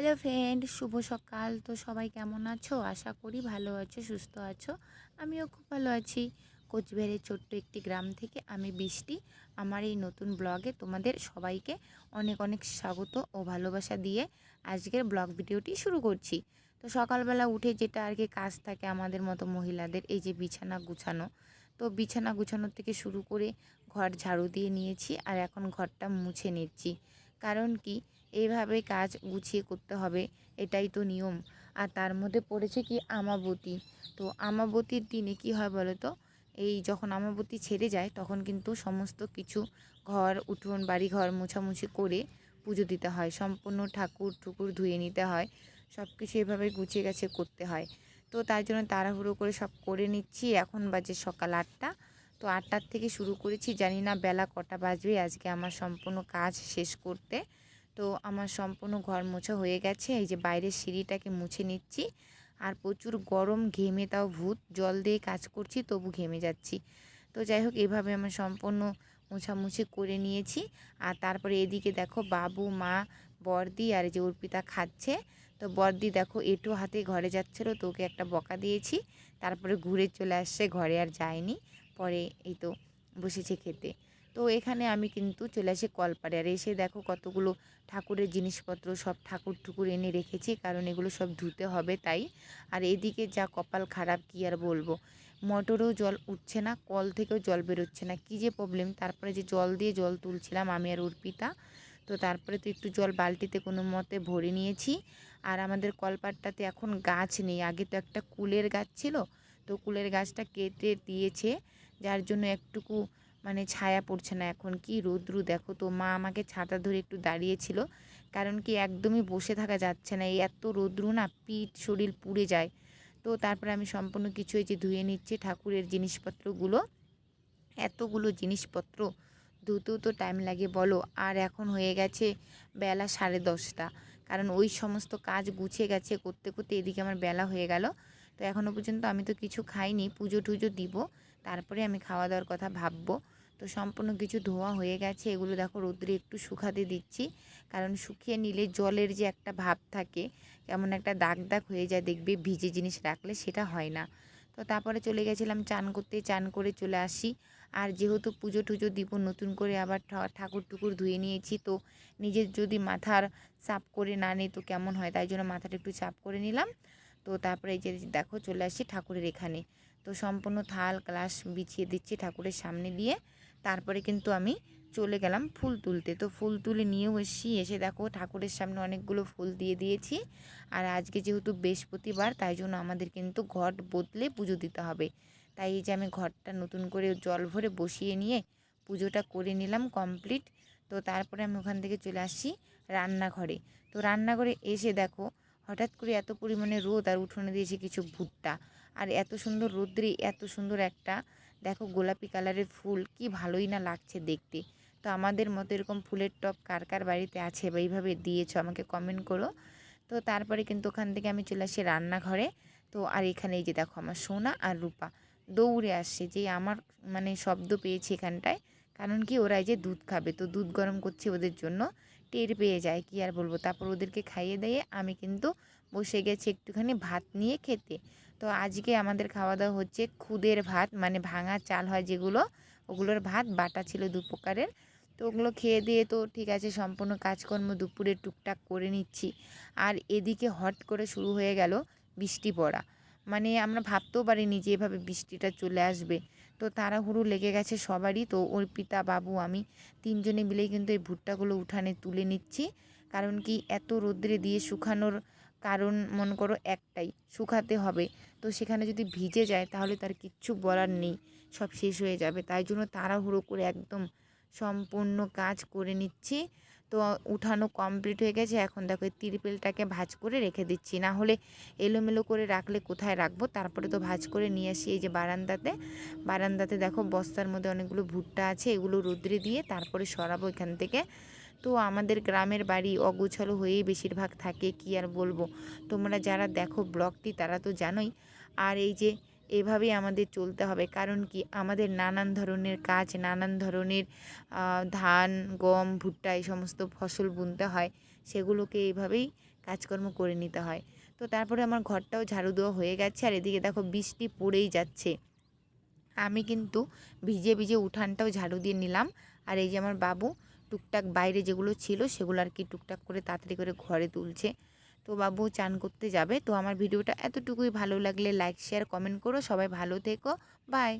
Hello friend, শুভ সকাল। তো সবাই কেমন আছো? আশা করি ভালো আছো, সুস্থ আছো। আমিও খুব ভালো আছি। কোচবিহারের ছোট্ট একটি গ্রাম থেকে আমি বৃষ্টি। আমার এই নতুন ব্লগে তোমাদের সবাইকে অনেক অনেক স্বাগত ও ভালোবাসা দিয়ে আজকের ব্লগ ভিডিওটি শুরু করছি। তো সকালবেলা উঠে যেটা আর কি কাজ থাকে আমাদের মতো মহিলাদের, এই যে বিছানা গুছানো। তো বিছানা গুছানোর থেকে শুরু করে ঘর ঝাড়ু দিয়ে নিয়েছি আর এখন ঘরটা মুছে নিচ্ছি। কারণ কি? এইভাবে কাজ গুছিয়ে করতে হবে, এটাই তো নিয়ম। আর তার মধ্যে পড়েছে কি আমাবতী। তো আমাবতীর দিনে কি হয় বলো তো এই যখন আমাবতী ছেড়ে যায়, তখন কিন্তু সমস্ত কিছু ঘর, উঠোন বাড়ি ঘর মোছামুছি করে পুজো দিতে হয়। সম্পূর্ণ ঠাকুর ঠুকুর ধুয়ে নিতে হয়। সব কিছু এভাবে গুছিয়ে গেছে করতে হয়। তো তার জন্য তাড়াহুড়ো করে সব করে নিচ্ছি। এখন বাজে সকাল আটটা। তো আটটার থেকে শুরু করেছি। জানি না বেলা কটা বাজবে। আজকে আমার সম্পূর্ণ কাজ শেষ করতে। তো আমার সম্পূর্ণ ঘর মোছা হয়ে গেছে। এই যে বাইরের সিঁড়িটাকে মুছে নিচ্ছি। আর প্রচুর গরম, ঘেমে তাও ভূত। জল দিয়ে কাজ করছি, তবু ঘেমে যাচ্ছি। তো যাই হোক, এভাবে আমার সম্পূর্ণ মোছামুছি করে নিয়েছি। আর তারপরে এদিকে দেখো বাবু, মা, বর্দি আর যে অর্পিতা খাচ্ছে। তো বর্দি দেখো এটো হাতে ঘরে যাচ্ছিল, তো ওকে একটা বকা দিয়েছি। তারপরে ঘুরে চলে আসছে, ঘরে আর যায়নি। পরে এই তো বসেছে খেতে। তো এখানে আমি কিন্তু চলে আসি কলপাড়ে। আর এসে দেখো কতগুলো ঠাকুরের জিনিসপত্র সব ঠাকুর ঠুকুর এনে রেখেছি, কারণ এগুলো সব ধুতে হবে তাই। আর এদিকে যা কপাল খারাপ, কি আর বলব? মোটরেও জল উঠছে না, কল থেকেও জল বেরোচ্ছে না। কী যে প্রবলেম তারপরে যে জল দিয়ে জল তুলছিলাম আমি আর অর্পিতা তো তারপরে তো একটু জল বালতিতে কোনো মতে ভরে নিয়েছি। আর আমাদের কলপাটটাতে এখন গাছ নেই। আগে তো একটা কুলের গাছ ছিল, তো কুলের গাছটা কেটে দিয়েছে, যার জন্য একটুকু মানে ছায়া পড়ছে না এখন, কি রৌদ্রু দেখো তো। মা আমাকে ছাতা ধরে একটু দাঁড়িয়েছিল, কারণ কি একদমই বসে থাকা যাচ্ছে না। এই এত রৌদ্রু না, পিঠ শরীর পুড়ে যায়। তো তারপরে আমি সম্পূর্ণ কিছু এই যে ধুয়ে নিচ্ছি ঠাকুরের জিনিসপত্রগুলো। এতগুলো জিনিসপত্র ধুতেও তো টাইম লাগে বলো। আর এখন হয়ে গেছে বেলা সাড়ে দশটা, কারণ ওই সমস্ত কাজ গুছিয়ে গেছে করতে করতে এদিকে আমার বেলা হয়ে গেল। তো এখনও পর্যন্ত আমি তো কিছু খাইনি, পুজো টুজো দিব, তারপরে আমি খাওয়া দাওয়ার কথা ভাববো। তো সম্পূর্ণ কিছু ধোয়া হয়ে গেছে। এগুলো দেখো রোদ্রে একটু শুকাতে দিচ্ছি। কারণ শুকিয়ে নিলে জলের যে একটা ভাব থাকে, কেমন একটা দাগ দাগ হয়ে যায় দেখবে ভিজে জিনিস রাখলে সেটা হয় না। তো তারপরে চলে গেছিলাম চান করতে, চান করে চলে আসি। আর যেহেতু পুজো টুজো দিব, নতুন করে আবার ঠাকুর টুকুর ধুয়ে নিয়েছি, তো নিজের যদি মাথার চাপ করে না নিই তো কেমন হয়? তাই জন্য মাথাটা একটু চাপ করে নিলাম। তো তারপরে যে দেখো চলে আসি ঠাকুরের এখানে। তো সম্পূর্ণ থাল ক্লাস বিছিয়ে দিচ্ছি ঠাকুরের সামনে দিয়ে। তারপরে কিন্তু আমি চলে গেলাম ফুল তুলতে। তো ফুল তুলে নিয়েও এসেছি, এসে দেখো ঠাকুরের সামনে অনেকগুলো ফুল দিয়ে দিয়েছি। আর আজকে যেহেতু বৃহস্পতিবার, তাই জন্য আমাদের কিন্তু ঘট বদলে পুজো দিতে হবে। তাই এই যে আমি ঘরটা নতুন করে জল ভরে বসিয়ে নিয়ে পুজোটা করে নিলাম কমপ্লিট। তো তারপরে আমি ওখান থেকে চলে আসছি রান্নাঘরে। তো রান্নাঘরে এসে দেখো হঠাৎ করে এত পরিমাণে রোদ আর উঠোনে দিয়েছে কিছু ভুট্টা। আর এত সুন্দর রোদ্রে এত সুন্দর একটা দেখো গোলাপি কালারের ফুল, কি ভালোই না লাগছে দেখতে। তো আমাদের মতো এরকম ফুলের টপ কার কার বাড়িতে আছে বা এইভাবে দিয়েছ আমাকে কমেন্ট করো। তো তারপরে কিন্তু ওখান থেকে আমি চলে আসি রান্নাঘরে। তো আর এখানে এই যে দেখো আমার সোনা আর রূপা দৌড়ে আসছে যে আমার মানে শব্দ পেয়েছে এখানটায়। কারণ কি ওরা এই যে দুধ খাবে, তো দুধ গরম করছে ওদের জন্য। টের পেয়ে যায়, কি আর বলব? তারপর ওদেরকে খাইয়ে দিয়ে আমি কিন্তু বসে গেছি একটুখানি ভাত নিয়ে খেতে। তো আজকে আমাদের খাওয়া দাওয়া হচ্ছে খুদের ভাত মানে ভাঙা চাল হয় যেগুলো, ওগুলোর ভাত, বাটা ছিল দু প্রকারের। তো ওগুলো খেয়ে দিয়ে তো ঠিক আছে, সম্পূর্ণ কাজকর্ম দুপুরে টুকটাক করে নিচ্ছি। আর এদিকে হট করে শুরু হয়ে গেল বৃষ্টি পড়া। মানে আমরা ভাবতেও পারিনি যে এভাবে বৃষ্টিটা চলে আসবে। তো তাড়াহুড়ো লেগে গেছে সবারই, তো ওর পিতা, বাবু, আমি তিনজনে মিলেই কিন্তু এই ভুট্টাগুলো উঠানে তুলে নিচ্ছি। কারণ কি এত রোদ্রে দিয়ে শুকানোর কারণ, মনে করো, একটাই, শুকাতে হবে। তো সেখানে যদি ভিজে যায় তাহলে তার কিচ্ছু বলার নেই, সব শেষ হয়ে যাবে। তাই জন্য তাড়াহুড়ো করে একদম সম্পূর্ণ কাজ করে নিচ্ছি। তো উঠানো কমপ্লিট হয়ে গেছে। এখন দেখো এই তিরপেলটাকে ভাজ করে রেখে দিচ্ছি। না হলে এলোমেলো করে রাখলে কোথায় রাখব? তারপরে তো ভাজ করে নিয়ে আসি এই যে বারান্দাতে। বারান্দাতে দেখো বস্তার মধ্যে অনেকগুলো ভুট্টা আছে, এগুলো রোদ্রে দিয়ে তারপরে সরাবো এখান থেকে। তো আমাদের গ্রামের বাড়ি অগুছালো হয়েই বেশিরভাগ থাকে, কি আর বলব? তোমরা যারা দেখো ব্লগটি, তারা তো জানোই। আর এই যে, এভাবেই আমাদের চলতে হবে। কারণ কি? আমাদের নানান ধরনের কাজ, নানান ধরনের ধান, গম, ভুট্টা এই সমস্ত ফসল বুনতে হয়। সেগুলোকে এইভাবেই কাজকর্ম করে নিতে হয়। তো তারপরে আমার ঘরটাও ঝাড়ু দেওয়া হয়ে গেছে। আর এদিকে দেখো, বৃষ্টি পড়েই যাচ্ছে। আমি কিন্তু ভিজে ভিজে উঠানটাও ঝাড়ু দিয়ে নিলাম। আর এই যে আমার বাবু টুকটাক বাইরে যেগুলো ছিল সেগুলো আর কি টুকটাক করে তাড়াতাড়ি করে ঘরে তুলছে। তো বাবু চান করতে যাবে। তো আমার ভিডিওটা এতটুকুই ভালো লাগলে লাইক শেয়ার কমেন্ট করো। সবাই ভালো থেকো। বাই